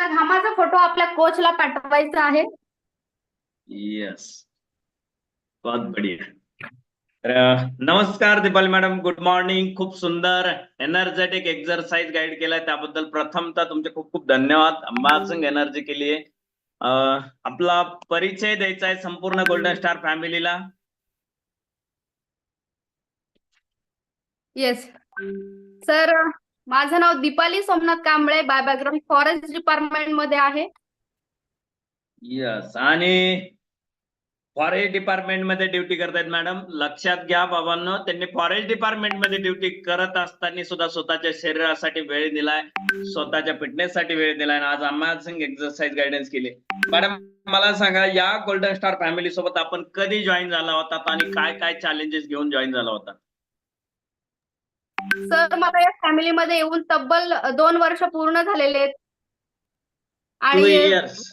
आपला घामाचा फोटो आपल्या कोचला पाठवायचा आहे. यस बहुत बढ़िया. नमस्कार दीपाली मॅडम गुड मॉर्निंग. खूप सुंदर एनर्जेटिक एक्सरसाइज गाईड केलाय. त्याबद्दल प्रथमतः तुमचे खूप खूप धन्यवाद. अमेझिंग एनर्जी के लिए अ, आपला परिचय द्यायचा आहे संपूर्ण गोल्डन स्टार फॅमिलीला येस सर माझं नाव Deepali Somnath Kamble by background forest डिपार्टमेंटमध्ये आहे. यस आणि फॉरेस्ट डिपार्टमेंटमध्ये ड्युटी करतायत मॅडम. लक्षात घ्या बाबांनो त्यांनी फॉरेस्ट डिपार्टमेंटमध्ये ड्युटी करत असताना सुद्धा स्वतःच्या शरीरासाठी वेळ दिलाय स्वतःच्या फिटनेस साठी वेळ दिलाय आणि आज सिंग एक्सरसाइज गायडन्स केली. मॅडम मला सांगा या गोल्डन स्टार फॅमिली सोबत आपण कधी जॉईन झाला होता आणि काय काय चॅलेंजेस घेऊन जॉईन झाला होता? सर मला या फॅमिलीमध्ये येऊन तब्बल दोन वर्ष पूर्ण झालेले आहेत. आणि इयर्स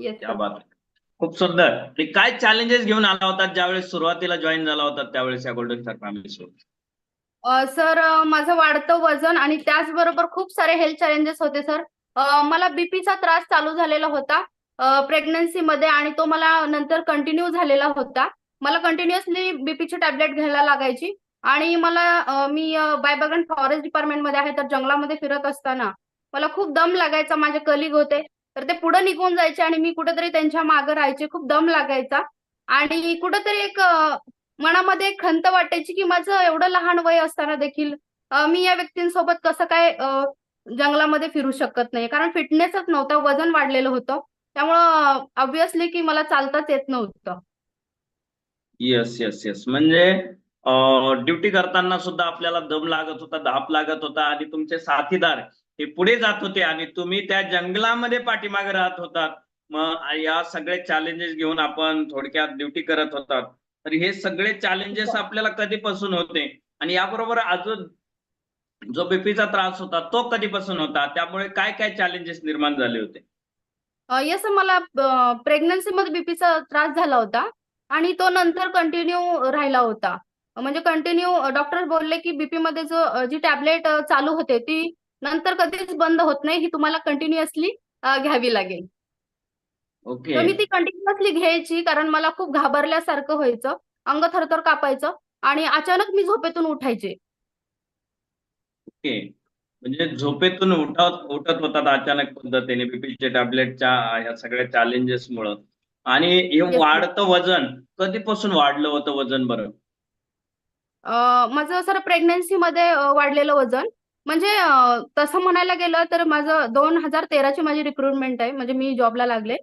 Yes, क्या sir. बात आहे. खूप सुंदर. आणि काय चॅलेंजेस घेऊन आला होता ज्यावेळेस सुरुवातीला जॉईन झाला होता त्यावेळेस या गोल्डन स्टार फॅमिली सोबत? अ, सर अ, माझं वाढतं वजन आणि त्याचबरोबर खूप सारे हेल्थ चॅलेंजेस होते सर. अ, मला बीपीचा त्रास चालू झालेला होता प्रेग्नन्सी मध्ये आणि तो मला नंतर कंटिन्यू झालेला होता. मला कंटिन्युअसली बीपीची टॅबलेट घ्यायला लागायची. आणि मला मी मी अँड फॉरेस्ट डिपार्टमेंटमध्ये आहे तर जंगलामध्ये फिरत असताना मला खूप दम लागायचा माझे कलिग होते. तर ते पुढे निघून जायचे आणि मी कुठेतरी त्यांच्या मागे राहायचे खूप दम लागायचा. आणि कुठेतरी एक मनामध्ये एक खंत वाटायची की माझं एवढं लहान वय असताना देखील मी या व्यक्तींसोबत कसं काय जंगलामध्ये फिरू शकत नाही. कारण फिटनेसच नव्हता वजन वाढलेलं होतं. त्यामुळं ऑब्विसली की मला चालताच येत नव्हतं. येस येस येस म्हणजे ड्युटी करताना सुद्धा आपल्याला दम लागत होता धाप लागत होता आणि तुमचे साथीदार हे पुढे जात होते आणि तुम्ही त्या जंगलामध्ये पाठीमागे राहत होतात. मग या सगळे चॅलेंजेस घेऊन आपण थोडक्यात ड्युटी करत होतात. तर हे सगळे चॅलेंजेस आपल्याला कधीपासून होते? आणि याबरोबर अजून जो बीपीचा त्रास होता तो कधीपासून होता? त्यामुळे काय काय चॅलेंजेस निर्माण झाले होते? येस मला प्रेग्नन्सी मध्ये बीपीचा त्रास झाला होता आणि तो नंतर कंटिन्यू राहिला होता. म्हणजे कंटिन्यू डॉक्टर बोलले की बीपी मध्ये जो जी टॅबलेट चालू होते ती नंतर कधीच बंद होत नाही ही तुम्हाला कंटिन्युअसली घ्यावी लागेल. ओके. तर मी ती कंटिन्युअसली घ्यायची कारण मला खूप घाबरल्यासारखं व्हायचं अंग थरथर कापायचं आणि अचानक मी झोपेतून उठायचे. ओके. म्हणजे झोपेतून उठत उठत होतात अचानक पद्धतीने बीपीच्या टॅबलेटच्या या सगळ्या चॅलेंजेस मुळे. आणि हे. वाढतं वजन कधीपासून वाढलं होतं वजन बरं? माझं सर प्रेग्नन्सीमध्ये वाढलेलं वजन. म्हणजे तसं म्हणायला गेलं तर माझं दोन हजार तेराची माझी रिक्रुटमेंट आहे. म्हणजे मी जॉबला लागले.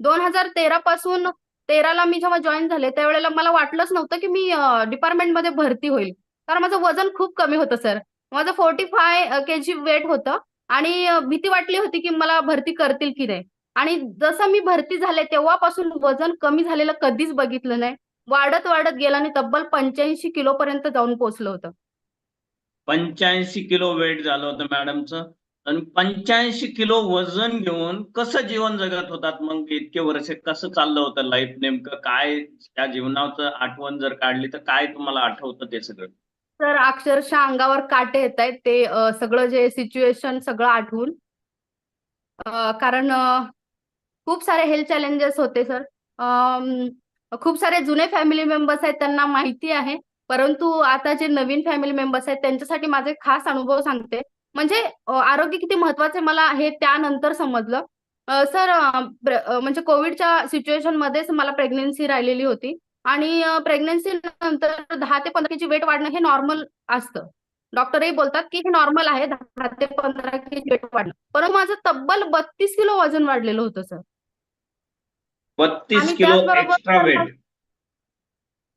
दोन हजार तेरा पासून तेराला मी जेव्हा जॉईन झाले त्यावेळेला मला वाटलंच नव्हतं की मी डिपार्टमेंटमध्ये भरती होईल. कारण माझं वजन खूप कमी होतं सर. माझं forty five K G weight होतं आणि भीती वाटली होती की मला भरती करतील की नाही. आणि जसं मी भरती झाले तेव्हापासून वजन कमी झालेलं कधीच बघितलं नाही. वाढत वाढत गेलं आणि तब्बल पंच्याऐंशी किलो पर्यंत जाऊन पोहोचलं होतं. पंच्याऐंशी किलो वेट झालं होतं मॅडमचं. आणि पंच्याऐंशी किलो वजन घेऊन कसं जीवन जगत होतात मग? इतके वर्ष कसं चाललं होतं लाईफ नेमकं? काय त्या जीवनाचं आठवण जर काढली तर काय तुम्हाला आठवतं ते सगळं? तर अक्षरशः अंगावर काटे येत आहेत. ते अं, सगळं जे सिच्युएशन सगळं आठवून. अं, कारण अं, खूप सारे हेल्थ चॅलेंजेस होते सर खूप सारे जुने फॅमिली मेंबर्स आहेत त्यांना माहिती आहे. परंतु आता जे नवीन फॅमिली मेंबर्स आहेत त्यांच्यासाठी माझे खास अनुभव सांगते. म्हणजे आरोग्य किती महत्त्वाचे मला हे त्यानंतर समजलं. सर म्हणजे कोविडच्या सिच्युएशन मध्येच मला प्रेग्नेन्सी राहिलेली होती. आणि प्रेग्नेन्सी नंतर दहा ते पंधरा केजी वेट वाढणं हे नॉर्मल असतं. डॉक्टरही बोलतात की हे नॉर्मल आहे दहा ते पंधरा केजी वेट वाढणं. परंतु माझं तब्बल बत्तीस किलो वजन वाढलेलं होतं सर. बत्तीस kilo extra weight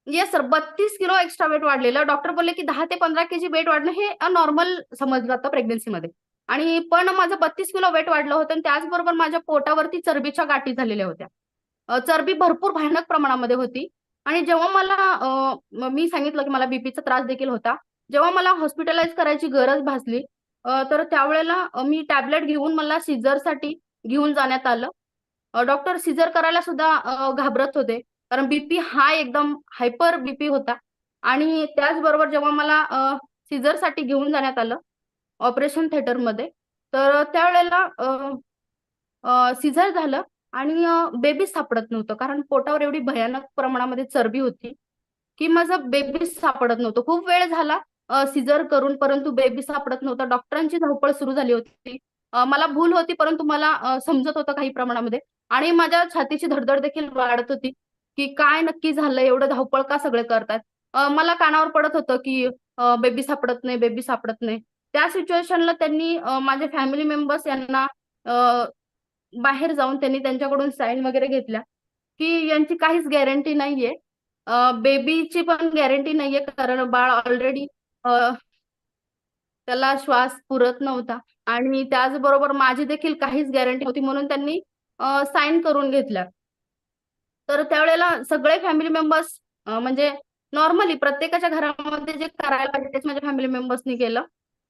yes sir बत्तीस किलो एक्स्ट्रा वेट वाढलेलं. डॉक्टर बोलले की दहा ते पंधरा केजी वेट वाढणं हे नॉर्मल समजलं जातं प्रेग्नन्सीमध्ये आणि पण माझं बत्तीस किलो वेट वाढलं होतं आणि त्याचबरोबर माझ्या पोटावरती चरबीच्या गाठी झालेल्या होत्या. चरबी भरपूर भयानक प्रमाणामध्ये होती. आणि जेव्हा मला म- सांगितलं की मला बीपीचा त्रास देखील होता जेव्हा मला हॉस्पिटलाइज करायची गरज भासली तर त्यावेळेला मी टॅबलेट घेऊन मला सीझरसाठी घेऊन जाण्यात आलं. डॉक्टर सिजर करायला सुद्धा घाबरत होते. कारण बीपी हा एकदम हायपर बीपी होता. आणि त्याचबरोबर जेव्हा मला सिझरसाठी घेऊन जाण्यात आलं ऑपरेशन थिएटरमध्ये तर त्यावेळेला सिझर झालं आणि बेबी सापडत नव्हतं. कारण पोटावर एवढी भयानक प्रमाणामध्ये चरबी होती की माझं बेबी सापडत नव्हतं. खूप वेळ झाला सिझर करून परंतु बेबी सापडत नव्हता. डॉक्टरांची धावपळ सुरू झाली होती. मला भूल होती परंतु मला समजत होतं काही प्रमाणामध्ये. आणि माझ्या छातीची धडधड देखील वाढत होती की काय नक्की झालं एवढं धावपळ का सगळे करतात मला कानावर पडत होतं की बेबी सापडत नाही बेबी सापडत नाही. त्या सिच्युएशनला त्यांनी माझे फॅमिली मेंबर्स यांना बाहेर जाऊन त्यांनी त्यांच्याकडून साईन वगैरे घेतल्या की यांची काहीच गॅरंटी नाहीये. बेबीची पण गॅरंटी नाहीये कारण बाळ ऑलरेडी त्याला श्वास पुरत नव्हता. आणि त्याचबरोबर माझी देखील काहीच गॅरंटी नव्हती म्हणून त्यांनी साईन करून घेतल्या तर त्यावेळेला सगळे फॅमिली मेंबर्स म्हणजे नॉर्मली प्रत्येकाच्या घरामध्ये जे करायला पाहिजे तेच माझ्या फॅमिली मेंबर्सनी केलं.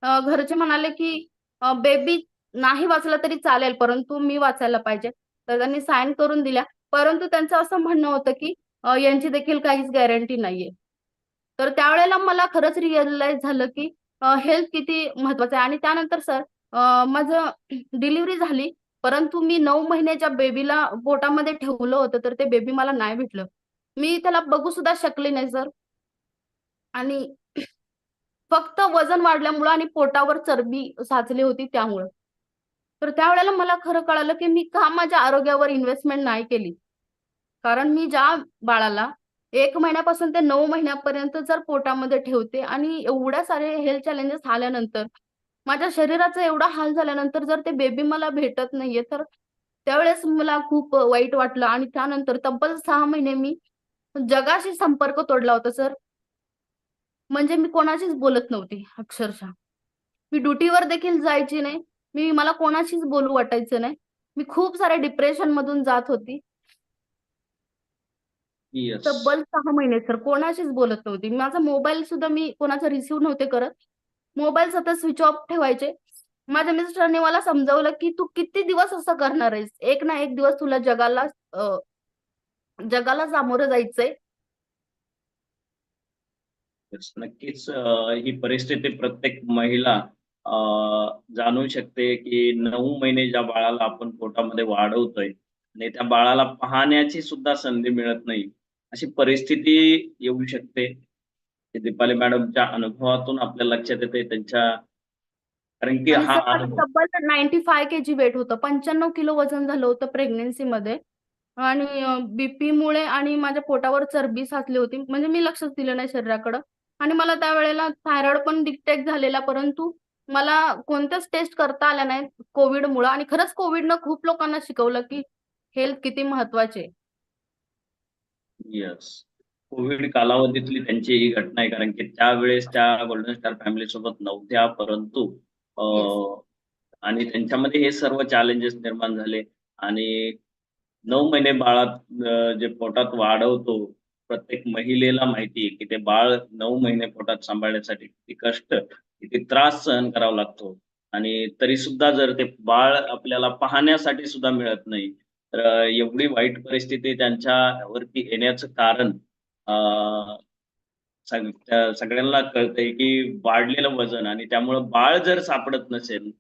घरचे म्हणाले की बेबी नाही वाचला तरी चालेल परंतु मी वाचायला पाहिजे. तर त्यांनी साईन करून दिल्या. परंतु त्यांचं असं म्हणणं होतं की यांची देखील काहीच गॅरंटी नाहीये. तर त्यावेळेला मला खरंच रिअलाइज झालं की हेल्थ किती महत्वाचं आहे? आणि त्यानंतर सर माझं डिलिव्हरी झाली परंतु मी नऊ महिन्याच्या बेबीला पोटामध्ये ठेवलं होतं तर ते बेबी मला नाही भेटलं. मी त्याला बघू सुद्धा शकले नाही सर आणि फक्त वजन वाढल्यामुळं आणि पोटावर चरबी साचली होती त्यामुळं. तर त्यावेळेला मला खरं कळालं की मी का माझ्या आरोग्यावर इन्व्हेस्टमेंट नाही केली. कारण मी ज्या बाळाला एक महिन्यापासून ते नऊ महिन्यापर्यंत जर पोटामध्ये ठेवते आणि एवढ्या सारे हेल्थ चॅलेंजेस आल्यानंतर माझ्या शरीराचा एवढा हाल झाल्यानंतर जर ते बेबी मला भेटत नाहीये तर त्यावेळेस मला खूप वाईट वाटलं. आणि त्यानंतर तब्बल सहा महिने मी जगाशी संपर्क तोडला होता सर. म्हणजे मी कोणाशीच बोलत नव्हती अक्षरशः. मी ड्युटीवर देखील जायची नाही. मी मला कोणाशीच बोलू वाटायचं नाही. मी खूप साऱ्या डिप्रेशन मधून जात होती. तब्बल सहा महिने सर. कोणाशीच बोलत नव्हती. माझा मोबाईल सुद्धा मी कोणाचा रिसिव्ह नव्हते करत. मोबाईल सतत स्विच ऑफ ठेवायचे. माझ्या मिस्टरने मला समजावलं की तू किती दिवस असं करणार आहेस? एक ना एक दिवस तुला जगाला जगाला सामोरं जायचंय. नक्कीच ही परिस्थिती प्रत्येक महिला जाणू शकते की नऊ महिने ज्या बाळाला आपण पोटामध्ये वाढवतोय आणि त्या बाळाला पाहण्याची सुद्धा संधी मिळत नाही. अशी परिस्थिती येऊ शकते. दीपाली मॅडमच्या अनुभवातून आपल्या लक्षात येते त्यांच्या कारण की हा तब्बल ninety five K G weight होतं. पंच्याण्णव किलो वजन झालं होतं प्रेग्नेन्सी मध्ये. आणि बीपी मुळे आणि माझ्या पोटावर चरबी साचली होती. म्हणजे मी लक्षच दिलं नाही शरीराकडं. आणि मला त्यावेळेला थायरॉइड पण डिटेक्ट झालेला परंतु मला कोणत्याच टेस्ट करता आल्या नाहीत कोविडमुळं आणि खरंच कोविडनं खूप लोकांना शिकवलं की हेल्थ किती महत्वाची आहे. येस कोविड कालावधीतली त्यांची ही घटना आहे कारण की त्यावेळेस त्या गोल्डन स्टार फॅमिली सोबत नव्हत्या परंतु आणि त्यांच्यामध्ये हे सर्व चॅलेंजेस निर्माण झाले. आणि नऊ महिने बाळात जे पोटात वाढवतो प्रत्येक महिलेला माहिती आहे की ते बाळ नऊ महिने पोटात सांभाळण्यासाठी किती कष्ट किती त्रास सहन करावा लागतो. आणि तरी सुद्धा जर ते बाळ आपल्याला पाहण्यासाठी सुद्धा मिळत नाही तर एवढी वाईट परिस्थिती त्यांच्यावरती येण्याचं कारण सगळ्यांना कळतंय की वाढलेलं वजन आणि त्यामुळं बाळ जर सापडत नसेल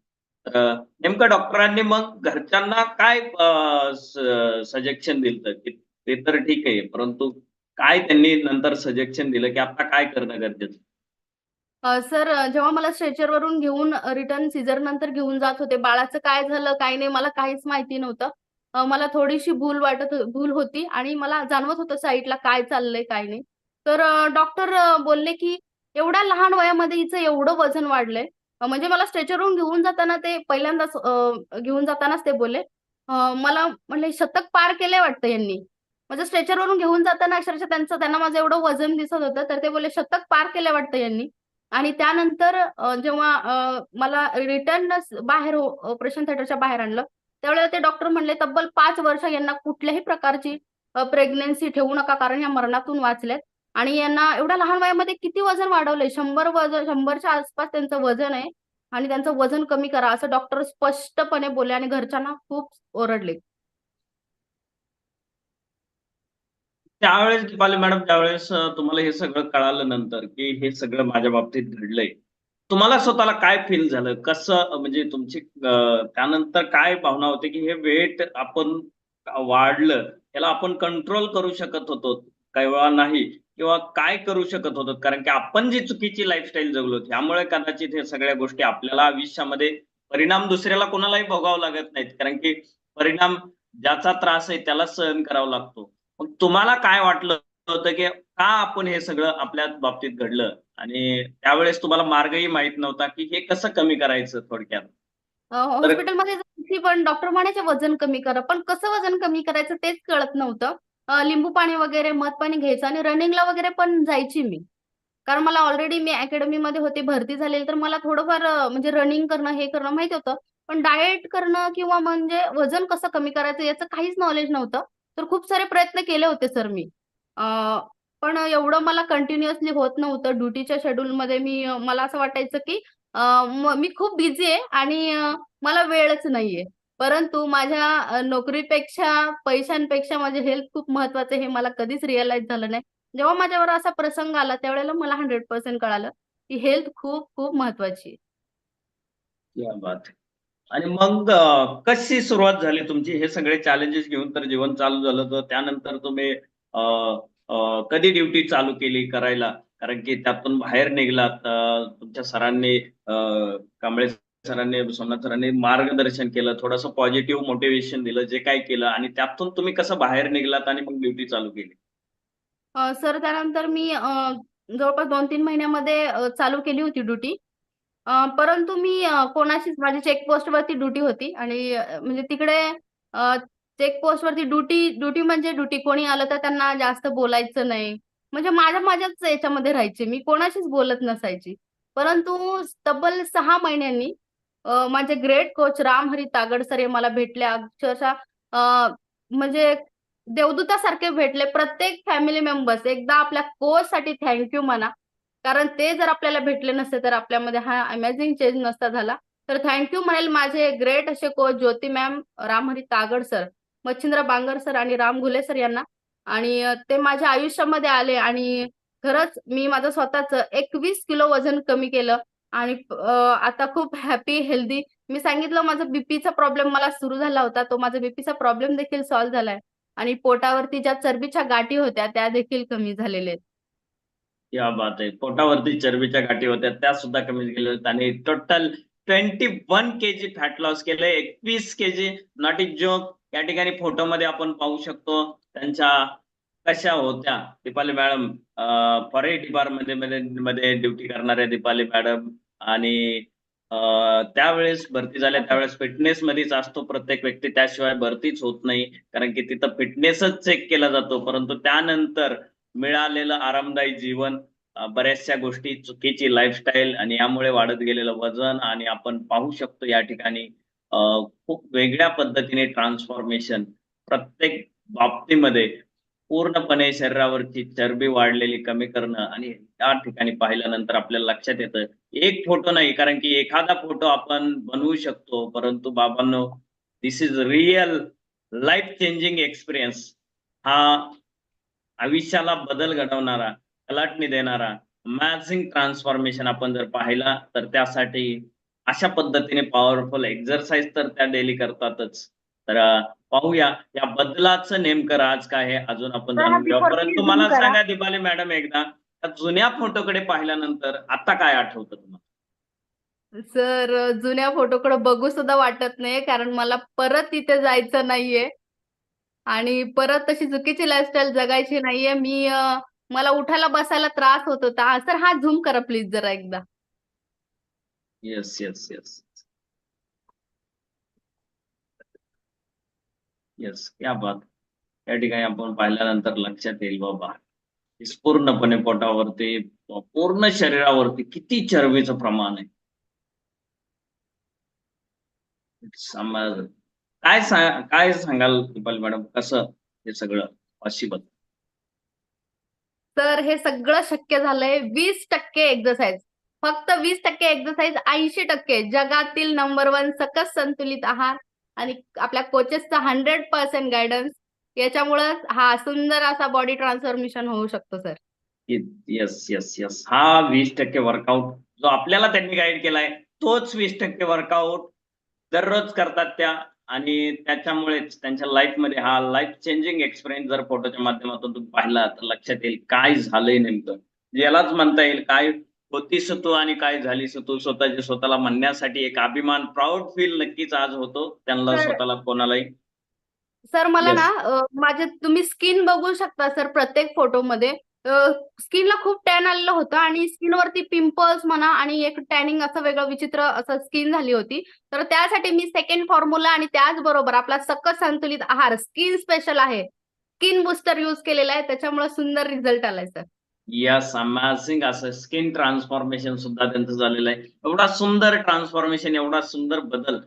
तर नेमकं डॉक्टरांनी मग घरच्यांना काय सजेशन दिलं की ते तर ठीक आहे परंतु काय त्यांनी नंतर सजेशन दिलं की आता काय करणं गरजेचं? सर जेव्हा मला स्ट्रेचरवरून घेऊन रिटर्न सीझर नंतर घेऊन जात होते बाळाचं काय झालं काय नाही मला काहीच माहिती नव्हतं. मला थोडीशी भूल वाटत भूल होती आणि मला जाणवत होतं साईडला काय चाललंय काय नाही. तर डॉक्टर बोलले की एवढ्या लहान वयामध्ये हिचं एवढं वजन वाढलंय. म्हणजे मला स्ट्रेचरवरून घेऊन जाताना ते पहिल्यांदाच घेऊन जातानाच ते बोलले. मला म्हणले शतक पार केलंय वाटतं यांनी. म्हणजे स्ट्रेचरवरून घेऊन जाताना अक्षरशः त्यांचं त्यांना माझं एवढं वजन दिसत होतं तर ते बोलले शतक पार केलंय वाटतं यांनी. आणि त्यानंतर जेव्हा मला रिटर्न बाहेर हो, ऑपरेशन थिएटरच्या बाहेर आणलं त्यावेळेला ते डॉक्टर म्हणले तब्बल पाच वर्ष यांना कुठल्याही प्रकारची प्रेग्नेन्सी ठेवू नका कारण या मरणातून वाचल्यात आणि यांना एवढ्या लहान वयामध्ये किती वजन वाढवलंय? शंभर वजन शंभरच्या आसपास त्यांचं वजन आहे आणि त्यांचं वजन कमी करा असं डॉक्टर स्पष्टपणे बोलले आणि घरच्यांना खूप ओरडले. त्यावेळेस दीपाली मॅडम त्यावेळेस तुम्हाला हे सगळं कळालं नंतर की हे सगळं माझ्या बाबतीत घडलंय. तुम्हाला स्वतःला काय फील झालं? कसं म्हणजे तुमची त्यानंतर काय भावना होती की हे वेट आपण वाढलं याला आपण कंट्रोल करू शकत होतो काही वेळा नाही किंवा काय करू शकत होतो? कारण की आपण जी चुकीची लाईफस्टाईल जगलो त्यामुळे कदाचित हे सगळ्या गोष्टी आपल्याला आयुष्यामध्ये परिणाम दुसऱ्याला कोणालाही भोगावं लागत नाहीत. कारण की परिणाम ज्याचा त्रास आहे त्याला सहन करावा लागतो. मग तुम्हाला काय वाटलं? होतं की का आपण हे सगळं आपल्या बाबतीत घडलं? आणि त्यावेळेस तुम्हाला मार्गही माहीत नव्हता की हे कसं कमी करायचं थोडक्यात? हॉस्पिटलमध्ये जायची पण डॉक्टर म्हणायचे वजन कमी करा पण कसं वजन कमी करायचं तेच कळत नव्हतं. लिंबू पाणी वगैरे मध पाणी घ्यायचं आणि रनिंगला वगैरे पण जायची मी. कारण मला ऑलरेडी मी अकॅडमी मध्ये होते भरती झालेली तर मला थोडंफार म्हणजे रनिंग करणं हे करणं माहिती होतं. पण डाएट करणं किंवा म्हणजे वजन कसं कमी करायचं याचं काहीच नॉलेज नव्हतं. तर खूप सारे प्रयत्न केले होते सर मी. पण एवढं मला कंटिन्युअसली होत नव्हतं. ड्युटीच्या शेड्यूलमध्ये मी मला असं वाटायचं की मी खूप बिझी आहे आणि मला वेळच नाहीये. परंतु माझ्या नोकरीपेक्षा पैशांपेक्षा माझे हेल्थ खूप महत्त्वाचे हे मला कधीच रिअलाइज झालं नाही. जेव्हा माझ्यावर असा प्रसंग आला त्यावेळेला मला हंड्रेड पर्सेंट कळालं की हेल्थ खूप खूप महत्वाची आहे. आणि मग कशी सुरुवात झाली तुमची? हे सगळे चॅलेंजेस घेऊन तर जीवन चालू झालं तर त्यानंतर तुम्ही कधी ड्युटी चालू केली करायला? कारण की त्यातून बाहेर निघलात तुमच्या सरांनी कांबळे सरांनी सोमनाथ सरांनी मार्गदर्शन केलं थोडंसं पॉझिटिव्ह मोटिवेशन दिलं जे काय केलं आणि त्यातून तुम्ही कसं बाहेर निघलात आणि मग ड्युटी चालू केली? सर त्यानंतर मी जवळपास दोन तीन महिन्यामध्ये चालू केली होती ड्युटी. परंतु मी कोणाशीच माझी चेकपोस्ट वरती ड्युटी होती आणि म्हणजे तिकडे चेकपोस्ट वरती ड्युटी ड्युटी म्हणजे ड्युटी. कोणी आलं तर त्यांना जास्त बोलायचं नाही. म्हणजे माझ्या माझ्याच याच्यामध्ये राहायचे मी. कोणाशीच बोलत नसायची. परंतु तब्बल सहा महिन्यांनी माझे great coach Ramhari Tagad sir हे मला भेटले. अक्षरशः म्हणजे देवदूतासारखे भेटले. प्रत्येक फॅमिली मेंबर्स एकदा आपल्या कोच साठी थँक्यू म्हणा. कारण ते जर आपल्याला भेटले नसते तर आपल्यामध्ये हा अमेझिंग चेंज नसता झाला. तर थँक्यू म्हणेल माझे ग्रेट असे coach Jyoti ma'am Ramhari Tagad sir Machhindra Bangar sir आणि राम घुले सर यांना. आणि ते माझ्या आयुष्यामध्ये आले आणि खरंच मी माझं स्वतःच एकवीस किलो वजन कमी केलं. आणि आता खूप हॅपी हेल्दी मी सांगितलं माझा बीपीचा प्रॉब्लेम मला सुरू झाला होता. तो माझा बीपीचा प्रॉब्लेम देखील सॉल्व्ह झालाय. आणि पोटावरती ज्या चरबीच्या गाठी होत्या त्या देखील कमी झालेल्या आहेत. या बात आहे. पोटावरती चरबीच्या गाठी होत्या त्या सुद्धा कमी गेल्या होत्या. आणि total twenty one K G fat loss केलंय एकवीस K G not is joke या ठिकाणी फोटोमध्ये आपण पाहू शकतो त्यांच्या कशा होत्या दीपाली मॅडम. फॉरेस्ट डिपार्टमेंटमध्ये मध्ये ड्युटी करणाऱ्या दीपाली मॅडम आणि त्यावेळेस भरती झाल्या. त्यावेळेस फिटनेस मध्येच असतो प्रत्येक व्यक्ती. त्याशिवाय भरतीच होत नाही. कारण की तिथं फिटनेसच चेक केला जातो. परंतु त्यानंतर मिळालेलं आरामदायी जीवन बऱ्याचशा गोष्टी चुकीची लाईफस्टाईल आणि यामुळे वाढत गेलेलं वजन आणि आपण पाहू शकतो या ठिकाणी खूप वेगळ्या पद्धतीने ट्रान्सफॉर्मेशन प्रत्येक बाबतीमध्ये पूर्णपणे शरीरावरची चरबी वाढलेली कमी करणं आणि त्या ठिकाणी पाहिल्यानंतर आपल्याला लक्षात येतं एक फोटो नाही कारण की एखादा फोटो आपण बनवू शकतो परंतु बाबांनो this is real life changing experience हा आयुष्याला बदल घडवणारा कलाटणी देणारा मॅझिंग ट्रान्सफॉर्मेशन आपण जर पाहिला तर त्यासाठी अशा पद्धतीने पॉवरफुल एक्झरसाइज तर त्या डेली करतातच. तर पाहूया. या बदलाचं नेमकं राज काय आहे? अजून आपण जाणून before परंतु मला. सांगा दीपाली मॅडम एकदा. जुन्या फोटोकडे पाहिल्यानंतर आता काय आठवतं तुम्हाला? सर जुन्या फोटोकडे बघू सुद्धा वाटत नाही कारण मला परत तिथे जायचं नाहीये. आणि परत तशी चुकीची लाईफस्टाईल जगायची नाहीये. मी मला उठायला बसायला त्रास होत होता. सर हा झूम करा प्लीज जरा एकदा. येस येस येस येस या बात. या ठिकाणी आपण पाहिल्यानंतर लक्षात येईल बाबा. पूर्णपणे पोटावरती पूर्ण शरीरावरती किती चरबीचं प्रमाण आहे. काय काय सांगाल दीपाली मॅडम? कसं हे सगळं? पॉसिबल तर हे सगळं शक्य झालंय वीस टक्के एक्झरसाइज फक्त वीस टक्के एक्सरसाइज ऐंशी टक्के. जगातील नंबर वन सकस संतुलित आहार आणि आपल्या कोचेसचा हंड्रेड पर्सेंट गायडन्स याच्यामुळं हा सुंदर असा बॉडी ट्रान्सफॉर्मेशन होऊ शकतो सर येस येस येस हा वीस टक्के वर्कआउट जो आपल्याला त्यांनी गाईड केलाय तोच वीस टक्के वर्कआउट दररोज करतात त्या. आणि त्याच्यामुळेच त्यांच्या लाईफमध्ये हा लाईफ चेंजिंग एक्सपिरियन्स जर फोटोच्या माध्यमातून तुम्ही पाहिला तर लक्षात येईल काय झालंय नेमकं. यालाच म्हणता येईल काय होतीस तू आणि काय झालीस तू स्वतःचे स्वतःला म्हणण्यासाठी एक अभिमान प्राऊड फील नक्कीच आज होतो. त्यांना स्वतःला कोणालाही. सर मला Yes. ना अ, माझे तुम्ही स्किन बघू शकता सर प्रत्येक फोटोमध्ये स्किनला खूप टॅन आलेलं होतं आणि स्किनवरती पिंपल्स म्हणा आणि एक टॅनिंग असं वेगळं विचित्र असं स्किन झाली होती. तर त्यासाठी मी सेकंड फॉर्म्युला आणि त्याचबरोबर आपला सकस संतुलित आहार स्किन स्पेशल आहे. स्किन बुस्टर यूज केलेला आहे. त्याच्यामुळे सुंदर रिझल्ट आलाय सर. यस अमेझिंग असं स्किन ट्रान्सफॉर्मेशन सुद्धा त्यांचं झालेलं आहे. एवढा सुंदर ट्रान्सफॉर्मेशन एवढा सुंदर बदल.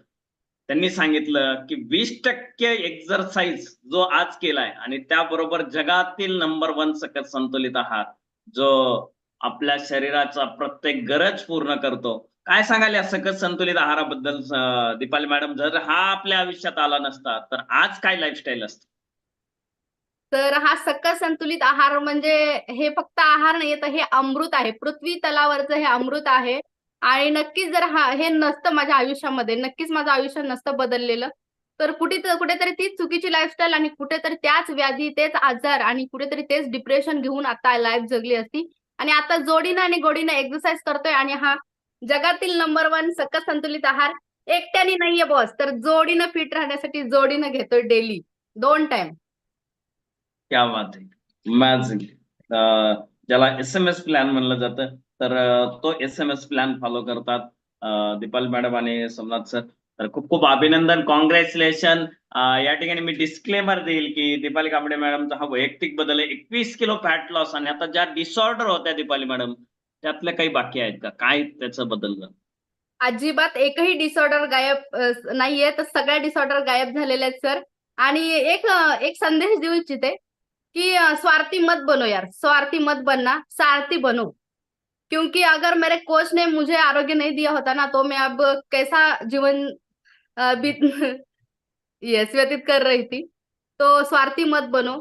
त्यांनी सांगितलं की वीस टक्के एक्झरसाइज जो आज केलाय आणि त्याबरोबर जगातील नंबर वन सकत संतुलित आहार जो आपल्या शरीराचा प्रत्येक गरज पूर्ण करतो. काय सांगाल या सकत संतुलित आहाराबद्दल दीपाली मॅडम? जर हा आपल्या आयुष्यात आला नसता तर आज काय लाईफस्टाईल असतं? तर हा सकस संतुलित आहार म्हणजे हे फक्त आहार नाही तर हे अमृत आहे. पृथ्वी तलावरचं हे अमृत आहे. आणि नक्कीच जर हा हे नसतं माझ्या आयुष्यामध्ये नक्कीच माझं आयुष्य नसतं बदललेलं. तर कुठे कुठेतरी तीच चुकीची लाईफस्टाईल आणि कुठेतरी त्याच व्याधी तेच आजार आणि कुठेतरी तेच डिप्रेशन घेऊन आता लाईफ जगली असती. आणि आता जोडीनं आणि गोडीनं एक्सरसाइज करतोय आणि हा जगातील नंबर वन सकस संतुलित आहार एकट्याने नाहीये बॉस तर जोडीनं फिट राहण्यासाठी जोडीनं घेतोय डेली दोन टाइम क्या बात आहे मॅजिक ज्याला एस एम एस प्लॅन म्हणलं जातं तर तो S M S plan follow करतात दीपाली मॅडम आणि सोमनाथ सर तर खूप खूप अभिनंदन कॉंग्रॅच्युलेशन या ठिकाणी मी डिस्क्लेमर देईल की दीपाली कांबडे मॅडमचा हा वैयक्तिक बदल आहे. एकवीस किलो फॅट लॉस आणि आता ज्या डिसऑर्डर होत्या दीपाली मॅडम त्यातल्या काही बाकी आहेत का? काय त्याचं बदललं अजिबात एकही डिसऑर्डर गायब नाहीये तर सगळ्या डिसऑर्डर गायब झालेले आहेत सर आणि एक एक संदेश देऊ इच्छिते कि स्वार्थी मत बनो यार स्वार्थी मत बनना सारथी बनो। क्योंकि अगर मेरे कोच ने मुझे आरोग्य नहीं दिया होता ना तो मैं अब कैसा जीवन बीत यस व्यतीत कर रही थी। तो स्वार्थी मत बनो।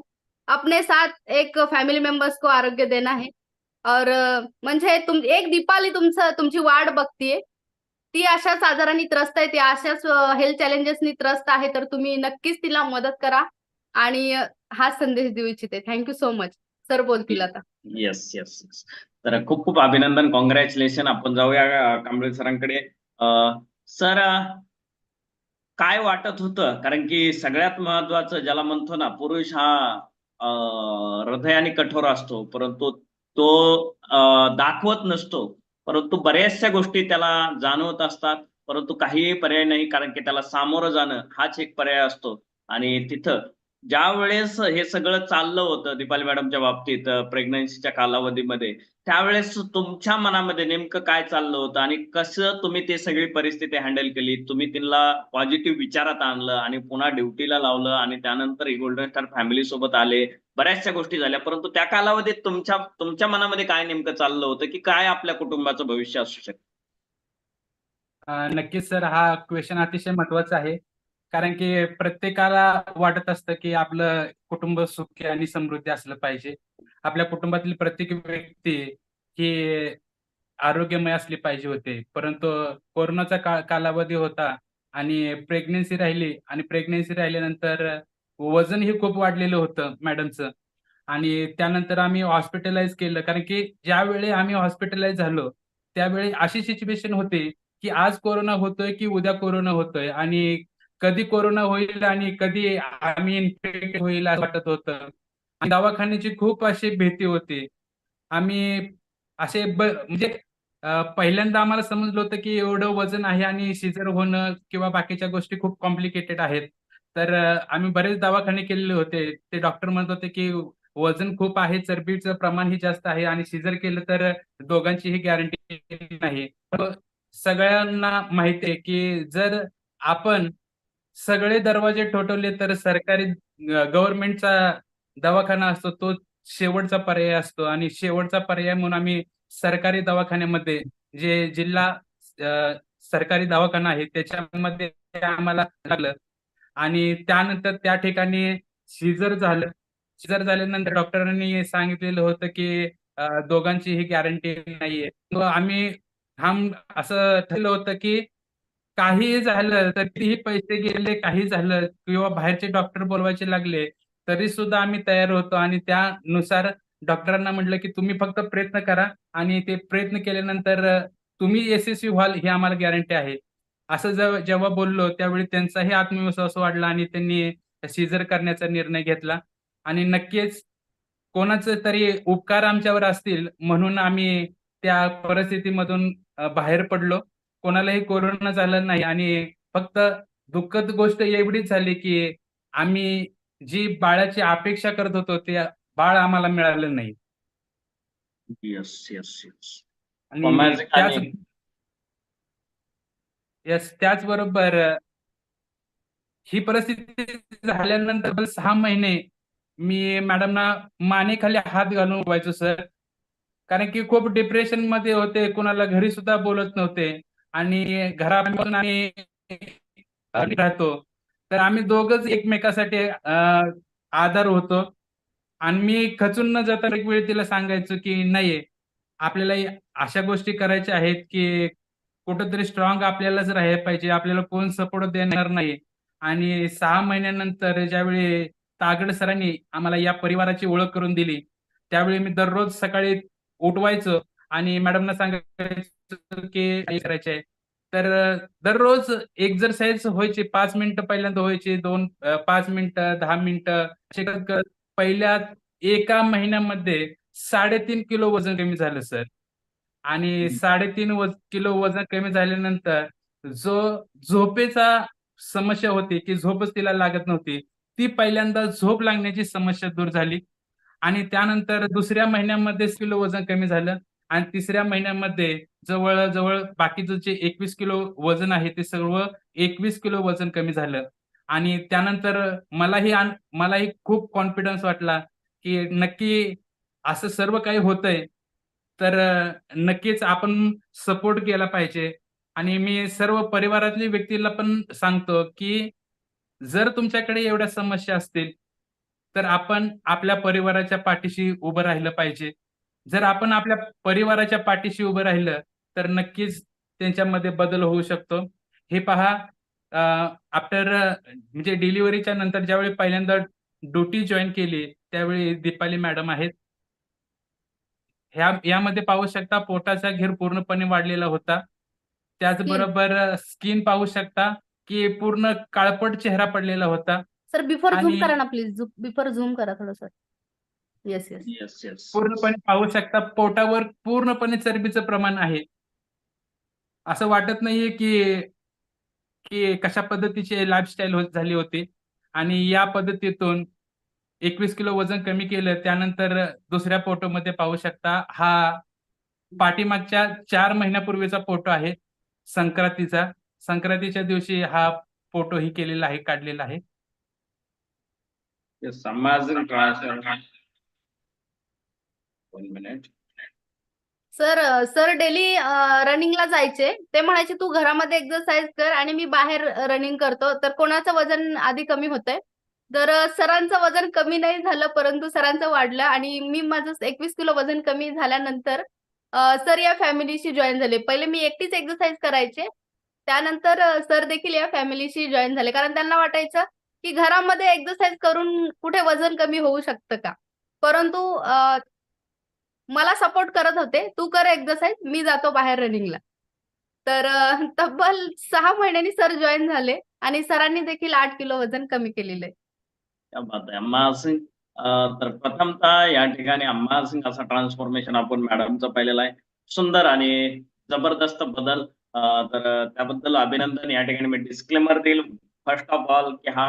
अपने साथ एक फॅमिली मेंबर्स को आरोग्य देना है। और म्हणजे तुम एक दीपाली तुमचं तुमची वाट बघतीये। ती अशाच आजारांनी त्रस्त आहे ती अशाच हेल्थ चॅलेंजेसनी त्रस्त आहे तर तुम्ही नक्कीच तिला मदत करा. आणि हा संदेश देऊ इच्छिते. थँक्यू सो मच सर बोलतील आता येस येस येस तर खूप खूप अभिनंदन. कॉंग्रॅच्युलेशन आपण जाऊया कांबळे सरांकडे. सर काय वाटत होतं? कारण की सगळ्यात महत्वाचं ज्याला म्हणतो ना पुरुष हा हृदयाने कठोर असतो. परंतु तो दाखवत नसतो. परंतु बऱ्याचशा गोष्टी त्याला जाणवत असतात. परंतु काहीही पर्याय नाही कारण की त्याला सामोरं जाणं हाच एक पर्याय असतो. आणि तिथं ज्या वेळेस हे सगळं चाललं होतं दीपाली मॅडमच्या बाबतीत प्रेग्नन्सीच्या कालावधीमध्ये त्यावेळेस तुमच्या मनामध्ये नेमकं काय चाललं होतं आणि कसं तुम्ही ते सगळी परिस्थिती हँडल केली? तुम्ही तिला पॉझिटिव्ह विचारात आणलं आणि पुन्हा ड्युटीला लावलं आणि त्यानंतर गोल्डन स्टार फॅमिली सोबत आले. बऱ्याचशा गोष्टी झाल्या परंतु त्या कालावधीत तुमच्या तुमच्या मनामध्ये काय नेमकं चाललं होतं की काय आपल्या कुटुंबाचं भविष्य असू शकतं? नक्कीच सर हा क्वेश्चन अतिशय महत्त्वाचा आहे. कारण की प्रत्येकाला वाटत असतं की आपलं कुटुंब सुखी आणि समृद्धी असलं पाहिजे. आपल्या कुटुंबातील प्रत्येक व्यक्ती ही आरोग्यमय असली पाहिजे होते. परंतु कोरोनाचा काळ कालावधी होता आणि प्रेग्नेन्सी राहिली आणि प्रेग्नेन्सी राहिल्यानंतर वजनही खूप वाढलेलं होतं मॅडमचं. आणि त्यानंतर आम्ही हॉस्पिटलाइज केलं. कारण की ज्यावेळी आम्ही हॉस्पिटलाइज झालो त्यावेळी अशी सिच्युएशन होती की आज कोरोना होतोय की उद्या कोरोना होतोय. आणि कधी कोरोना होईल आणि कधी आम्ही इन्फेक्ट होईल असं वाटत होतं. आणि दवाखान्याची खूप अशी भीती होती. आम्ही असे म्हणजे पहिल्यांदा आम्हाला समजलं होतं की एवढं वजन आहे आणि सिजर होणं किंवा बाकीच्या गोष्टी खूप कॉम्प्लिकेटेड आहेत. तर आम्ही बरेच दवाखाने केलेले होते. ते डॉक्टर म्हणत होते की वजन खूप आहे चरबीचं प्रमाणही जास्त आहे आणि सिजर केलं तर दोघांचीही गॅरंटी नाही. सगळ्यांना माहिती आहे की जर आपण सगळे दरवाजे ठोठवले तर सरकारी गव्हर्नमेंटचा दवाखाना असतो तो शेवटचा पर्याय असतो. आणि शेवटचा पर्याय म्हणून आम्ही सरकारी दवाखान्यामध्ये जे जिल्हा सरकारी दवाखाना आहे त्याच्यामध्ये आम्हाला लागलं. आणि त्यानंतर त्या ठिकाणी शिजर झालं. शिजर झाल्यानंतर डॉक्टरांनी सांगितलेलं होतं की दोघांची ही गॅरंटी नाहीये. आम्ही हम असं ठरलं होतं की काहीही झालं तरीही पैसे गेले काही झालं किंवा बाहेरचे डॉक्टर बोलवायचे लागले तरी सुद्धा आम्ही तयार होतो आणि त्यानुसार डॉक्टरांना म्हटलं की तुम्ही फक्त प्रयत्न करा आणि ते प्रयत्न केल्यानंतर तुम्ही यशस्वी व्हाल ही आम्हाला गॅरंटी आहे. असं जेव्हा जेव्हा बोललो त्यावेळी त्यांचाही आत्मविश्वास वाढला आणि त्यांनी सीझर करण्याचा निर्णय घेतला. आणि नक्कीच कोणाचे तरी उपकार आमच्यावर असतील म्हणून आम्ही त्या परिस्थितीमधून बाहेर पडलो. कोणालाही कोरोना झालं नाही आणि फक्त दुःखद गोष्ट एवढीच झाली की आम्ही जी बाळाची अपेक्षा करत होतो ते बाळ आम्हाला मिळालं नाही. येस त्याचबरोबर ही परिस्थिती झाल्यानंतर तब्बल सहा महिने मी मॅडमना मानेखाली हात घालून उभवायचो सर. कारण की खूप डिप्रेशनमध्ये होते कोणाला घरी सुद्धा बोलत नव्हते. आणि घरापासून आम्ही राहतो. तर आम्ही दोघच एकमेकासाठी आधार होतो. आणि मी खचून न जाता एक वेळ तिला सांगायचो की नाही आपल्याला अशा गोष्टी करायच्या आहेत की कुठंतरी स्ट्रॉंग आपल्यालाच राहायला पाहिजे. आपल्याला कोण सपोर्ट देणार नाही. आणि सहा महिन्यानंतर ज्यावेळी तागड सरांनी आम्हाला या परिवाराची ओळख करून दिली त्यावेळी मी दररोज सकाळी उठवायचो. आणि मॅडमना सांगायचं करायचे? आहे तर दररोज एक्झरसाईज व्हायची पाच मिनिटं पहिल्यांदा व्हायची दोन पाच मिनिटं दहा मिनिटं पहिल्या एका महिन्यामध्ये साडेतीन किलो वजन कमी झालं सर. आणि साडेतीन वज किलो वजन कमी झाल्यानंतर जो झोपेचा समस्या होती की झोपच तिला लागत नव्हती ती पहिल्यांदा झोप लागण्याची समस्या दूर झाली. आणि त्यानंतर दुसऱ्या महिन्यामध्ये किलो वजन कमी झालं. आणि तिसऱ्या महिन्यामध्ये जवळजवळ बाकीचं जे एकवीस किलो वजन आहे ते सर्व एकवीस किलो वजन कमी झालं. आणि त्यानंतर मलाही मलाही खूप कॉन्फिडन्स वाटला की नक्की असं सर्व काही होतंय तर नक्कीच आपण सपोर्ट केला पाहिजे. आणि मी सर्व परिवारातल्या व्यक्तीला पण सांगतो की जर तुमच्याकडे एवढ्या समस्या असतील तर आपण आपल्या परिवाराच्या पाठीशी उभं राहिलं पाहिजे. जर आपण आपल्या परिवाराच्या पाठीशी उभं राहिलं तर नक्कीच त्यांच्यामध्ये बदल होऊ शकतो. हे पहा आफ्टर म्हणजे डिलिव्हरीच्या नंतर ज्यावेळी पहिल्यांदा ड्युटी जॉईन केली त्यावेळी दीपाली मॅडम आहेत. ह्या यामध्ये पाहू शकता पोटाचा घेर पूर्णपणे वाढलेला होता. त्याचबरोबर स्किन पाहू शकता की पूर्ण काळपट चेहरा पडलेला होता. सर बिफोर झूम करा ना प्लीज बिफोर झूम करा थोडंसं. येस येस येस येस पूर्णपणे पाहू शकता पोटावर पूर्णपणे चरबीचं प्रमाण आहे. असं वाटत नाहीये की की कशा पद्धतीची लाईफस्टाईल होत झाली होती. आणि या पद्धतीतून एकवीस किलो वजन कमी केलं त्यानंतर दुसऱ्या फोटोमध्ये पाहू शकता हा पाठीमागच्या चार महिन्यापूर्वीचा फोटो आहे संक्रांतीचा. संक्रांतीच्या दिवशी हा फोटो ही केलेला आहे काढलेला आहे. One minute sir sir daily रनिंगला जायचे. ते म्हणायचे तू घरामध्ये एक्सरसाइज कर आणि मी बाहेर रनिंग करतो. तर कोणाचं वजन आधी कमी होतंय? तर सरांचं वजन कमी नाही झालं परंतु सरांचं वाढलं आणि मी माझं एकवीस किलो वजन कमी झाल्यानंतर सर या फॅमिलीशी जॉईन झाले. पहिले मी एकटीच एक्सरसाइज करायचे. त्यानंतर सर देखील या फॅमिलीशी जॉईन झाले. कारण त्यांना वाटायचं की घरामध्ये एक्सरसाइज करून कुठे वजन कमी होऊ शकतं का? परंतु मला सपोर्ट करत होते. तू कर एक्सरसाइज मी जातो बाहेर रनिंगला तर तब्बल सहा महिन्यांनी सर जॉईन झाले आणि सरांनी देखील आठ किलो वजन कमी केलेलं आहे. अम्मा सिंग तर प्रथमतः या ठिकाणी अम्मा सिंग असा ट्रान्सफॉर्मेशन आपण मॅडमचं पाहिलेला आहे. सुंदर आणि जबरदस्त बदल तर त्याबद्दल अभिनंदन. या ठिकाणी मी डिस्क्लेमर देईल. फर्स्ट ऑफ ऑल की हा